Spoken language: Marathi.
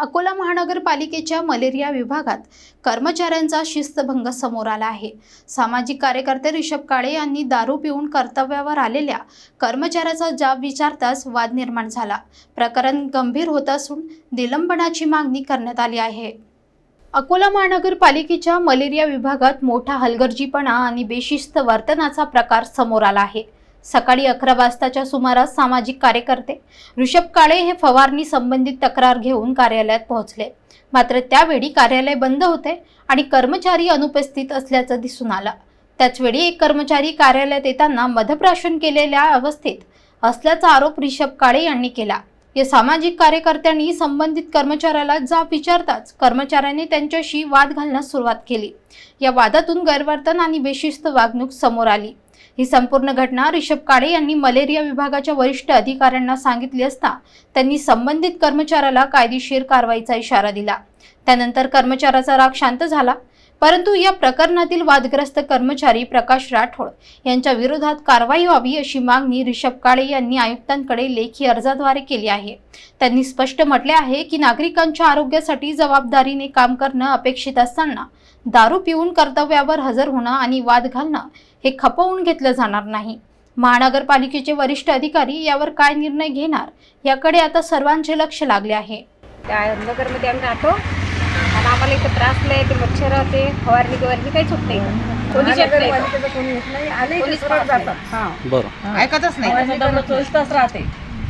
अकोला महानगरपालिकेच्या मलेरिया विभागात कर्मचाऱ्यांचा शिस्तभंग समोर आला आहे. सामाजिक कार्यकर्ते रिषभ काळे यांनी दारू पिऊन कर्तव्यावर आलेल्या कर्मचाऱ्याचा जाब विचारताच वाद निर्माण झाला. प्रकरण गंभीर होत असून निलंबनाची मागणी करण्यात आली आहे. अकोला महानगरपालिकेच्या मलेरिया विभागात मोठा हलगर्जीपणा आणि बेशिस्त वर्तनाचा प्रकार समोर आला आहे. सकाळी अकरा वाजताच्या सुमारास सामाजिक कार्यकर्ते ऋषभ काळे हे फवारणी संबंधित तक्रार घेऊन कार्यालयात पोहोचले. मात्र त्यावेळी कार्यालय बंद होते आणि कर्मचारी अनुपस्थित असल्याचं दिसून आलं. त्याचवेळी एक कर्मचारी कार्यालयात येताना मधप्राशन केलेल्या अवस्थेत असल्याचा आरोप ऋषभ काळे यांनी केला. या सामाजिक कार्यकर्त्यांनी संबंधित कर्मचाऱ्याला जाब विचारताच कर्मचाऱ्याने त्यांच्याशी वाद घालण्यास सुरुवात केली. या वादातून गैरवर्तन आणि बेशिस्त वागणूक समोर आली. ही संपूर्ण घटना रिषभ काळे यांनी मलेरिया विभागाच्या वरिष्ठ अधिकाऱ्यांना सांगितली असता त्यांनी संबंधित कर्मचाऱ्याला कायदेशीर कारवाईचा इशारा दिला. त्यानंतर कर्मचाऱ्याचा राग शांत झाला. परंतु या प्रकरणातील वादग्रस्त कर्मचारी प्रकाश राठोड यांच्या विरोधात कारवाई व्हावी अशी मागणी ऋषभ काळे यांनी आयुक्तांकडे लेखी अर्जाद्वारे केली आहे. त्यांनी स्पष्ट म्हटले आहे की नागरिकांच्या आरोग्यासाठी जबाबदारीने काम करणं अपेक्षित असताना दारू पिऊन कर्तव्यावर हजर होणं आणि वाद घालणं हे खपवून घेतलं जाणार नाही. महानगरपालिकेचे वरिष्ठ अधिकारी यावर काय निर्णय घेणार याकडे आता सर्वांचे लक्ष लागले आहे. त्या नगरमध्ये आम्ही राहतो. आणि आम्हाला इथं त्रास नाही ते मच्छर ते फवारणी बिवारणी काहीच होत नाही. कोणीच पाहत बरं. ऐकतच नाही. चोवीस तास राहते.